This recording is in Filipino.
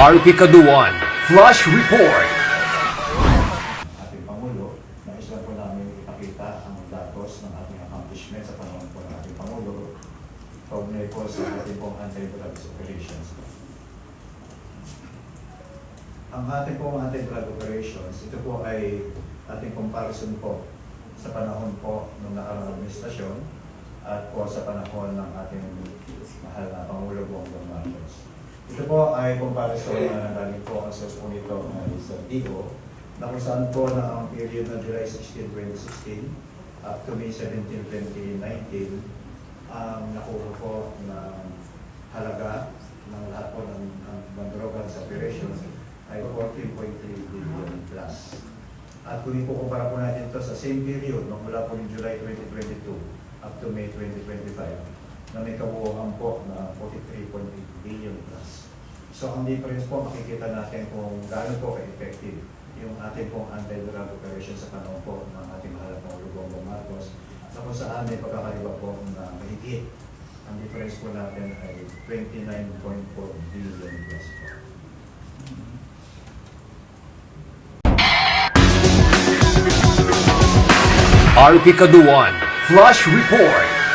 RP Kaduan, Flush Report. ating Pangulo, nais lang po namin ipakita ang datos ng ating accomplishment sa panahon po ng ating Pangulo kaugnay po sa ating pong anti-drugs operations. Ang ating pong anti-drug operations, ito po ay ating comparison po sa panahon po ng nakaraang administrasyon at po sa panahon ng ating mahal na Pangulo Marcos. Ito po ay comparison na nagaling po ang source po nito ay sa DIGO na kung saan po na ang period na July 16, 2016 up to May 17, 2019 ang nakuha po ng halaga ng lahat po ng, ng, ng drugs operations ay 14.3 billion plus. At kung ikukumpara po natin ito sa same period, no, mula po ng July 2022 up to May 2025, na may kabuuan po na 43.8 billion plus. So ang difference po, makikita natin kung gaano po ka-effective yung ating pong anti-drug operation sa panahon po ng ating mahal Pangulo Bongbong Marcos na kung saan may pagkakaiba po na mahigit. Ang difference po natin ay 29.4 billion plus po. RP Kaduan, Flush Report.